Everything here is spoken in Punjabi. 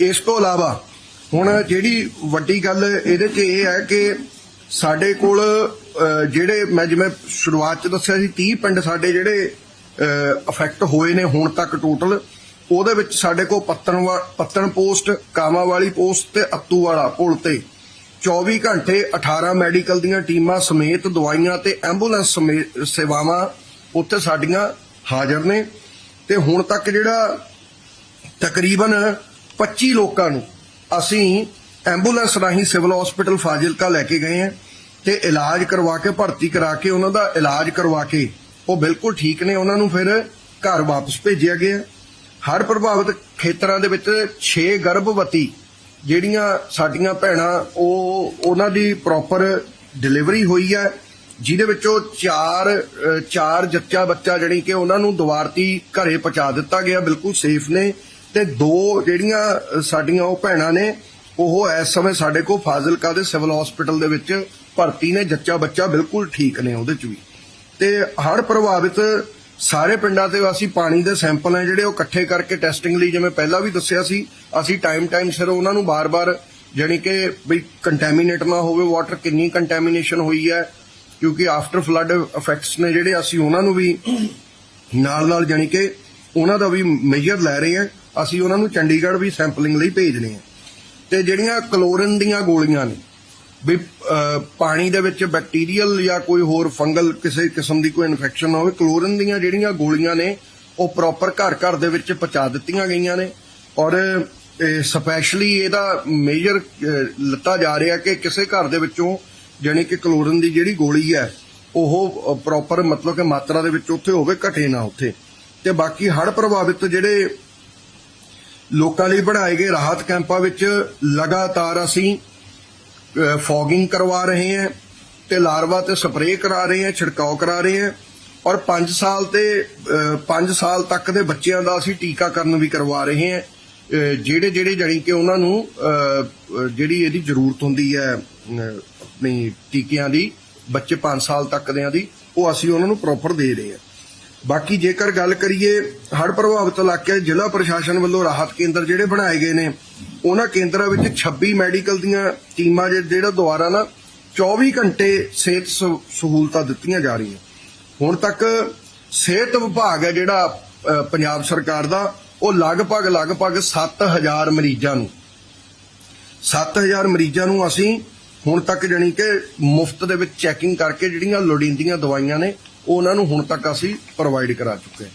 ਇਸ ਤੋਂ ਇਲਾਵਾ ਹੁਣ ਜਿਹੜੀ ਵੱਡੀ ਗੱਲ ਇਹਦੇ 'ਚ ਇਹ ਹੈ ਕਿ ਸਾਡੇ ਕੋਲ ਜਿਹੜੇ ਮੈਂ ਜਿਵੇਂ ਸ਼ੁਰੂਆਤ 'ਚ ਦੱਸਿਆ ਸੀ 30 ਪਿੰਡ ਸਾਡੇ ਜਿਹੜੇ ਅਫੈਕਟ ਹੋਏ ਨੇ ਹੁਣ ਤੱਕ ਟੋਟਲ ਉਹਦੇ ਵਿੱਚ ਸਾਡੇ ਕੋਲ ਪੱਤਣ ਪੱਤਣ ਪੋਸਟ ਕਾਮਾ ਵਾਲੀ ਪੋਸਟ ਤੇ ਅੱਤੂ ਵਾਲਾ ਪੁਲ ਤੇ 24 ਘੰਟੇ 18 ਮੈਡੀਕਲ ਦੀਆਂ ਟੀਮਾਂ ਸਮੇਤ ਦਵਾਈਆਂ ਤੇ ਐਂਬੂਲੈਂਸ ਸੇਵਾਵਾਂ ਉੱਥੇ ਸਾਡੀਆਂ ਹਾਜ਼ਰ ਨੇ। ਤੇ ਹੁਣ ਤੱਕ ਜਿਹੜਾ ਤਕਰੀਬਨ 25 ਲੋਕਾਂ ਨੂੰ ਅਸੀਂ ਐਂਬੂਲੈਂਸ ਰਾਹੀਂ ਸਿਵਲ ਹਸਪੀਟਲ ਫਾਜ਼ਿਲਕਾ ਲੈ ਕੇ ਗਏ ਹਾਂ ਤੇ ਇਲਾਜ ਕਰਵਾ ਕੇ ਭਰਤੀ ਕਰਾ ਕੇ ਉਹਨਾਂ ਦਾ ਇਲਾਜ ਕਰਵਾ ਕੇ ਉਹ ਬਿਲਕੁਲ ਠੀਕ ਨੇ। ਉਹਨਾਂ ਨੂੰ ਫਿਰ ਘਰ ਵਾਪਸ ਭੇਜਿਆ ਗਿਆ। ਹਰ ਪ੍ਰਭਾਵਿਤ ਖੇਤਰਾਂ ਦੇ ਵਿੱਚ 6 ਗਰਭਵਤੀ ਜਿਹੜੀਆਂ ਸਾਡੀਆਂ ਭੈਣਾਂ ਉਹ ਉਹਨਾਂ ਦੀ ਪ੍ਰੋਪਰ ਡਿਲੀਵਰੀ ਹੋਈ ਹੈ ਜਿਹਦੇ ਵਿੱਚੋਂ ਚਾਰ ਅ, ਚਾਰ ਜੱਚਾ ਬੱਚਾ ਜਿਹੜੀ ਕਿ ਉਹਨਾਂ ਨੂੰ ਦੁਆਰਤੀ ਘਰੇ ਪਹੁੰਚਾ ਦਿੱਤਾ ਗਿਆ। ਬਿਲਕੁਲ ਸੇਫ ਨੇ। ਤੇ ਦੋ ਜਿਹੜੀਆਂ ਸਾਡੀਆਂ ਉਹ ਭੈਣਾਂ ਨੇ, ਉਹ ਇਸ ਸਮੇਂ ਸਾਡੇ ਕੋਲ ਫਾਜ਼ਿਲਕਾ ਦੇ ਸਿਵਲ ਹਸਪੀਟਲ ਦੇ ਵਿੱਚ ਭਰਤੀ ਨੇ, ਜੱਚਾ ਬੱਚਾ ਬਿਲਕੁਲ ਠੀਕ ਨੇ ਉਹਦੇ ਚ ਵੀ। ਤੇ ਹੜ ਪ੍ਰਭਾਵਿਤ ਸਾਰੇ ਪਿੰਡਾਂ ਤੇ ਅਸੀਂ ਪਾਣੀ ਦੇ ਸੈਂਪਲ ਨੇ ਜਿਹੜੇ ਉਹ ਇਕੱਠੇ ਕਰਕੇ ਟੈਸਟਿੰਗ ਲਈ, ਜਿਵੇਂ ਪਹਿਲਾਂ ਵੀ ਦੱਸਿਆ ਸੀ, ਅਸੀਂ ਟਾਈਮ ਟਾਈਮ ਸਿਰ ਉਹਨਾਂ ਨੂੰ ਬਾਰ-ਬਾਰ ਜਾਣੀ ਕਿ ਵੀ ਕੰਟੈਮੀਨੇਟ ਨਾ ਹੋਵੇ ਵਾਟਰ ਕਿੰਨੀ ਕੰਟੈਮੀਨੇਸ਼ਨ ਹੋਈ ਹੈ, ਕਿਉਂਕਿ ਆਫਟਰ ਫਲੱਡ ਇਫੈਕਟਸ ਨੇ ਜਿਹੜੇ ਅਸੀਂ ਉਹਨਾਂ ਨੂੰ ਵੀ ਨਾਲ ਨਾਲ ਜਾਣੀ ਕਿ ਉਹਨਾਂ ਦਾ ਵੀ ਮੇਜਰ ਲੈ ਰਹੇ ਹਾਂ। ਅਸੀਂ ਉਹਨਾਂ ਨੂੰ ਚੰਡੀਗੜ੍ਹ ਵੀ ਸੈਂਪਲਿੰਗ ਲਈ ਭੇਜਨੇ ਆ। ਤੇ ਜਿਹੜੀਆਂ ਕਲੋਰਿਨ ਦੀਆਂ ਗੋਲੀਆਂ ਨੇ, ਵੀ ਪਾਣੀ ਦੇ ਵਿੱਚ ਬੈਕਟੀਰੀਅਲ ਜਾਂ ਕੋਈ ਹੋਰ ਫੰਗਲ, ਕਿਸੇ ਕਿਸਮ ਦੀ ਕੋਈ ਇਨਫੈਕਸ਼ਨ ਨਾ ਹੋਵੇ, ਕਲੋਰਿਨ ਦੀਆਂ ਜਿਹੜੀਆਂ ਗੋਲੀਆਂ ਨੇ, ਉਹ ਪ੍ਰੋਪਰ ਘਰ ਘਰ ਦੇ ਵਿੱਚ ਪਹੁੰਚਾ ਦਿੱਤੀਆਂ ਗਈਆਂ ਨੇ। ਔਰ ਸਪੈਸ਼ਲੀ ਇਹਦਾ ਮੇਜਰ ਲੱਤਾ ਜਾ ਰਿਹਾ ਕਿ ਕਿਸੇ ਘਰ ਦੇ ਵਿੱਚੋਂ ਜਾਣੀ ਕਿ ਕਲੋਰਿਨ ਦੀ ਜਿਹੜੀ ਗੋਲੀ ਹੈ, ਉਹ ਪ੍ਰੋਪਰ ਮਤਲਬ ਕਿ ਮਾਤਰਾ ਦੇ ਵਿੱਚ ਉੱਥੇ ਹੋਵੇ, ਘਟੇ ਨਾ ਉੱਥੇ। ਤੇ ਬਾਕੀ ਹੜ ਪ੍ਰਭਾਵਿਤ ਜਿਹੜੇ ਲੋਕਾਂ ਲਈ ਬਣਾਏ ਗਏ ਰਾਹਤ ਕੈਂਪਾਂ ਵਿੱਚ ਲਗਾਤਾਰ ਅਸੀਂ ਫੌਗਿੰਗ ਕਰਵਾ ਰਹੇ ਹਾਂ ਤੇ ਲਾਰਵਾ ਤੇ ਸਪਰੇਅ ਕਰਾ ਰਹੇ ਹਾਂ, ਛਿੜਕਾਓ ਕਰਾ ਰਹੇ ਹਾਂ ਔਰ 5 ਸਾਲ ਤੇ 5 ਸਾਲ ਤੱਕ ਦੇ ਬੱਚਿਆਂ ਦਾ ਅਸੀਂ ਟੀਕਾਕਰਨ ਵੀ ਕਰਵਾ ਰਹੇ ਹਾਂ। ਜਿਹੜੇ ਜਿਹੜੇ ਜਾਣੀ ਕਿ ਉਹਨਾਂ ਨੂੰ ਜਿਹੜੀ ਇਹਦੀ ਜ਼ਰੂਰਤ ਹੁੰਦੀ ਹੈ ਆਪਣੀ ਟੀਕਿਆਂ ਦੀ, ਬੱਚੇ 5 ਸਾਲ ਤੱਕ ਦਿਆਂ ਦੀ, ਉਹ ਅਸੀਂ ਉਹਨਾਂ ਨੂੰ ਪ੍ਰੋਪਰ ਦੇ ਰਹੇ ਹਾਂ। ਬਾਕੀ ਜੇਕਰ ਗੱਲ ਕਰੀਏ, ਹੜ੍ਹ ਪ੍ਰਭਾਵਿਤ ਇਲਾਕੇ ਜ਼ਿਲ੍ਹਾ ਪ੍ਰਸ਼ਾਸਨ ਵੱਲੋਂ ਰਾਹਤ ਕੇਂਦਰ ਜਿਹੜੇ ਬਣਾਏ ਗਏ ਨੇ, ਉਹਨਾਂ ਕੇਂਦਰਾਂ ਵਿੱਚ 26 ਮੈਡੀਕਲ ਦੀਆਂ ਟੀਮਾਂ ਜਿਹੜਾ ਦੁਆਰਾ ਨਾ 24 ਘੰਟੇ ਸਿਹਤ ਸ- ਸਹੂਲਤਾਂ ਦਿੱਤੀਆਂ ਜਾ ਰਹੀਆਂ। ਹੁਣ ਤੱਕ ਸਿਹਤ ਵਿਭਾਗ ਹੈ ਜਿਹੜਾ ਪੰਜਾਬ ਸਰਕਾਰ ਦਾ, ਉਹ ਲਗਭਗ ਲਗਭਗ 7000 ਮਰੀਜ਼ਾਂ ਨੂੰ 7000 ਮਰੀਜ਼ਾਂ ਨੂੰ ਅਸੀਂ ਹੁਣ ਤੱਕ ਜਾਣੀ ਕਿ ਮੁਫਤ ਦੇ ਵਿੱਚ ਚੈਕਿੰਗ ਕਰਕੇ ਜਿਹੜੀਆਂ ਲੋੜੀਂਦੀਆਂ ਦਵਾਈਆਂ ਨੇ ਉਹ ਉਹਨਾਂ ਨੂੰ ਹੁਣ ਤੱਕ ਅਸੀਂ ਪ੍ਰੋਵਾਈਡ ਕਰਾ ਚੁੱਕੇ ਹਾਂ।